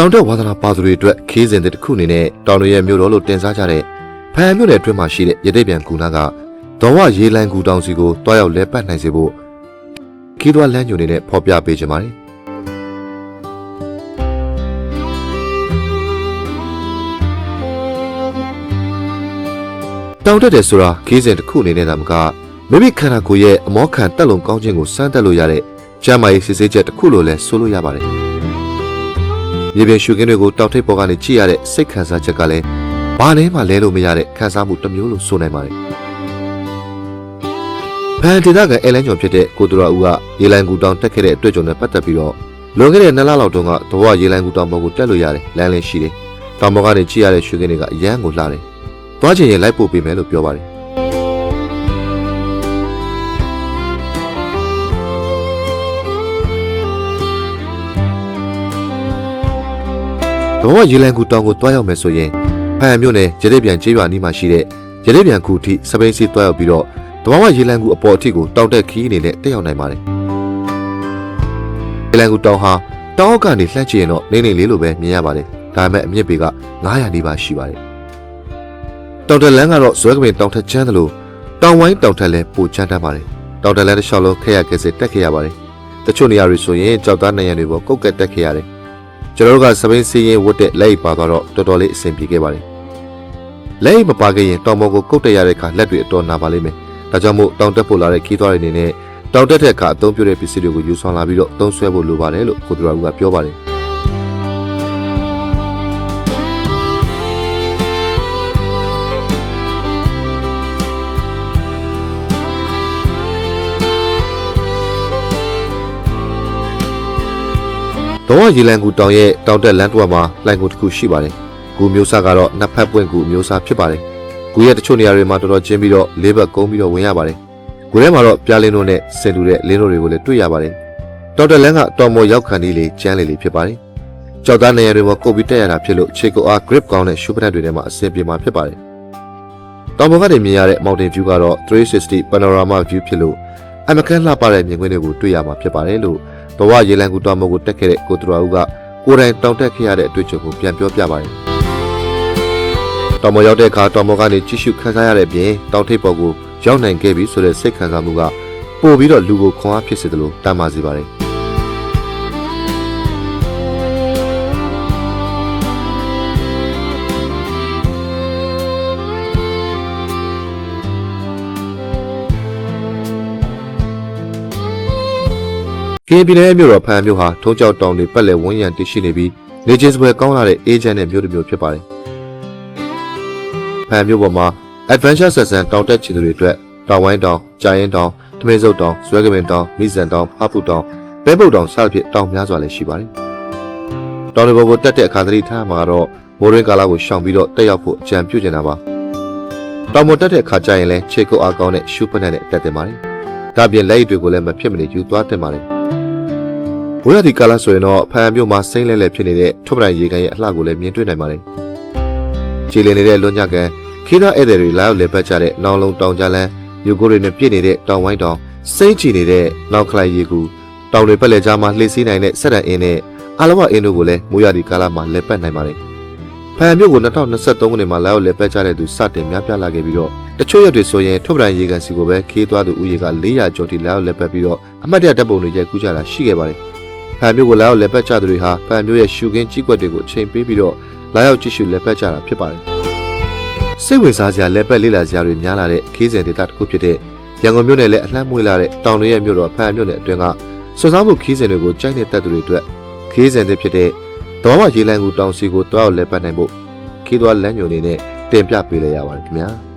တောင်တက်ဝါသနာပါသူတွေအတွက်ခီးစဉ်တစ်ခုအနေနဲ့တောင်တွေရဲ့မြို့တော်လို့တင်စားကြတဲ့ဖန်မြို့နယ်အတွင်းမှာရှိတဲ့ရတိတ်ပြန်ကူနာကဒေါဝရေလန်ကူတောင်စီကိုတွားရောက်လဲပတ်နိုင်စေဖို့ခီးသွွားလမ်းညွန်နေတဲ့ဖော်ပြပေးကြပါတယ်တောင်တက်တယ်ဆိုတာခီးစဉ်တစ်ခုအနေနဲ့သာမကမိမိခန္ဓာကိုယ်ရဲ့အမောခံတက်လုံကောင်းခြင်းကိုစမ်းသပ်လို့ရတဲ့ကျမ်းမာရေးစစ်ဆေးချက်တစ်ခုလို့လည်းဆိုလို့ရပါတယ် မြေပြင်ရှုခင်းတွေကိုတောက်ထိပ်ပေါ်ကနေကြည့်ရတဲ့စိတ်ခံစားချက်ကလည်းဘာနဲ့မှလဲလို့မရတဲ့ခံစားမှုတစ်မျိုးလို့ဆိုနိုင်ပါတယ်။ဖန်ဒေတာကအဲလန်ကျော်ဖြစ်တဲ့ကိုတူရာဦးကရေလန်ကူတောင်တက်ခဲ့တဲ့အတွက်ကြောင့်လည်းပတ်သက်ပြီးတော့လွန်ခဲ့တဲ့နှစ်လလောက်တုန်းကတဘဝရေလန်ကူတောင်ပေါ်ကိုတက်လို့ရတယ်လမ်းလည်းရှိတယ်။တောင်ပေါ်ကနေကြည့်ရတဲ့ရှုခင်းတွေကအရန်ကိုလှတယ်။သွားချင်ရင်လိုက်ပို့ပေးမယ်လို့ပြောပါတယ်။ ဝရေလန်ကူတောင်ကိုတွားရောက်မယ်ဆိုရင်ဖန်မြို့နယ်ရတိပြန်ကျေးရွာနီးမှာရှိတဲ့ရတိပြန်ကူထိစပိန်စီတွားရောက်ပြီးတော့တဘာဝရေလန်ကူအပေါ်အထိကိုတောက်တက်ခီးအနေနဲ့တက်ရောက်နိုင်ပါတယ်။ရေလန်ကူတောင်ဟာတောင်အောက်ကနေလှမ်းကြည့်ရင်တော့နေနေလေးလိုပဲမြင်ရပါတယ်။ဒါပေမဲ့အမြင့်ပေက900နီးပါးရှိပါတယ်။တောင်တက်လန်းကတော့ဇွဲကပင်တောင်ထက်ချမ်းတယ်လို့တောင်ဝိုင်းတောင်ထက်လည်းပိုချမ်းတတ်ပါတယ်။တောင်တက်လန်းတစ်လျှောက်လုံးခက်ရကဲစစ်တက်ခဲ့ရပါတယ်။တချို့နေရာတွေဆိုရင်ကြောက်သားနိုင်ရံတွေပေါ်ကုတ်ကက်တက်ခဲ့ရတယ်။ ကျွန်တော်တို့ကစပိန်စီရင်ဝတ်တဲ့လက်အိပ်ပါသွားတော့တော်တော်လေးအဆင်ပြေခဲ့ပါတယ်။လက်အိပ်မပါခဲ့ရင်တောင်ပေါ်ကိုကုတ်တက်ရတဲ့အခါလက်တွေအတော်နာပါလိမ့်မယ်။ဒါကြောင့်မို့တောင်တက်ဖို့လာတဲ့ခီးသွားတွေအနေနဲ့တောင်တက်တဲ့အခါအသုံးပြုတဲ့ပစ္စည်းတွေကိုယူဆောင်လာပြီးတော့သုံးဆွဲဖို့လိုပါတယ်လို့ကိုသူရာဦးကပြောပါတယ်။ တော့ရေလန်ကူတောင်ရဲ့တောင်တက်လမ်းတစ်ဝက်မှာလိုင်ကူတစ်ခုရှိပါတယ်။ကူမျိုးစားကတော့နှစ်ဖက်ပွင့်ကူမျိုးစားဖြစ်ပါတယ်။ကူရဲ့တချို့နေရာတွေမှာတော်တော်ကျင်းပြီးတော့လေးဘက်ကုန်းပြီးတော့ဝင်ရပါတယ်။ကူထဲမှာတော့ပြားလင်းတို့နဲ့ဆင်တူတဲ့လင်းတို့တွေကိုလည်းတွေ့ရပါတယ်။တောင်တက်လမ်းကတော်မော်ရောက်ခံဒီလေးကျန်းလေးလေးဖြစ်ပါတယ်။ကြောက်သားနေရာတွေမှာကုတ်ပြီးတက်ရတာဖြစ်လို့ခြေကုပ်အား grip ကောင်းတဲ့ရှုပ်ပနက်တွေထဲမှာအဆင်ပြေမှာဖြစ်ပါတယ်။တောင်ပေါ်ကနေမြင်ရတဲ့ mountain view ကတော့360 panorama view ဖြစ်လို့အမကန်လှပတဲ့မြင်ကွင်းတွေကိုတွေ့ရမှာဖြစ်ပါတယ်လို့ ဘဝရေလံကူတောင်ပေါ်ကိုတက်ခဲ့တဲ့ကိုသူရာဦးကကိုယ်တိုင်တောင်တက်ခဲ့ရတဲ့အတွေ့အကြုံကိုပြန်ပြောပြပါတယ်။တောင်ပေါ်ရောက်တဲ့အခါတောင်ပေါ်ကနေကြည့်ရှုခန်းစားရတဲ့အပြင်တောင်ထိပ်ပေါ်ကိုရောက်နိုင်ခဲ့ပြီဆိုတဲ့စိတ်ခံစားမှုကပို့ပြီးတော့လူကိုခွန်အားဖြစ်စေတယ်လို့တမ်းပါစေပါတယ်။ ကင်းပြည်နယ်မြို့တော်ဖန်မြို့ဟာထုံးကြောက်တောင်တွေပတ်လည်ဝန်းရံတည်ရှိနေပြီးနေချင်းစပွဲကောင်းလာတဲ့အေဂျင့်တဲ့မြို့တစ်မြို့ဖြစ်ပါတယ်။ဖန်မြို့ပေါ်မှာ Adventure ဆက်ဆန်တောင်တက်ချီသူတွေအတွက်တောင်ဝိုင်းတောင်၊ကြာရင်တောင်၊ထမင်းစုပ်တောင်၊ဇွဲကပင်တောင်၊မိစံတောင်၊ဖဖူတောင်၊ပဲပုတ်တောင်စသဖြင့်တောင်များစွာလည်းရှိပါတယ်။တောင်တွေပေါ်ကိုတက်တဲ့အခါသတိထားမှာတော့မိုးရင်းကာလကိုရှောင်ပြီးတော့တက်ရောက်ဖို့အကြံပြုချင်တာပါ။တောင်ပေါ်တက်တဲ့အခါကျရင်လည်းခြေကုပ်အားကောင်းတဲ့ရှူးပနက်နဲ့တက်တင်ပါတယ်။ဒါပြင်လက်ရည်တွေကိုလည်းမဖြစ်မနေယူသွားတင်ပါတယ်။ ဘိုးရဒီကာလဆိုရင်တော့ဖန်မြို့မှာစိမ့်လဲလဲဖြစ်နေတဲ့ထွတ်ပတိုင်ရေကန်ရဲ့အလှကိုလည်းမြင်တွေ့နိုင်ပါတယ်။ခြေလည်နေတဲ့လွန်ညကန်ခေးသားဧည့်သည်တွေလာရောက်လဲပတ်ကြတဲ့နောင်လုံးတောင်ကြလန်းမြို့ကိုယ်တွေနဲ့ပြည့်နေတဲ့တောင်ဝိုင်းတောင်စိမ့်ချီနေတဲ့နောက်ခလိုက်ရေကူတောင်တွေပတ်လဲကြားမှာလှည့်စည်းနိုင်တဲ့ဆက်တန်အင်းနဲ့အလဝအင်းတို့ကိုလည်းမိုးရဒီကာလမှာလဲပတ်နိုင်ပါတယ်။ဖန်မြို့ကို2023ခုနှစ်မှာလာရောက်လဲပတ်ကြတဲ့သူစတင်များပြားလာခဲ့ပြီးတော့တချို့ရက်တွေဆိုရင်ထွတ်ပတိုင်ရေကန်စီကိုပဲခေးသွားသူဦးရေက400ကျော်ထိလာရောက်လဲပတ်ပြီးတော့အမှတ်တရတပ်ပုံတွေရိုက်ကူးကြတာရှိခဲ့ပါတယ်။ ဖန်မျိုးကိုလာရောက်လက်ပတ်ကြသူတွေဟာဖန်မျိုးရဲ့ရှုခင်းကြီးကွက်တွေကိုအချိန်ပေးပြီးတော့လာရောက်ကြည့်ရှုလက်ပတ်ကြတာဖြစ်ပါတယ်။စိတ်ဝင်စားစရာလက်ပတ်လေးလာစရာတွေများလာတဲ့ခီးစဉ်ဒေသတစ်ခုဖြစ်တဲ့ရန်ကုန်မြို့နယ်လည်းအလှမ်းမွေးလာတဲ့တောင်တွေရဲ့မြို့တော်ဖန်မြို့နယ်အတွင်းကစွန်စားမှုခီးစဉ်တွေကိုကြိုက်နေတဲ့သူတွေအတွက်ခီးစဉ်တွေဖြစ်တဲ့တော်မရေလန်ကူတောင်စီကိုတွားရောက်လက်ပတ်နိုင်ဖို့ခီးသွားလမ်းညွန်နေနဲ့တင်ပြပေးလိုက်ရပါတယ်ခင်ဗျာ။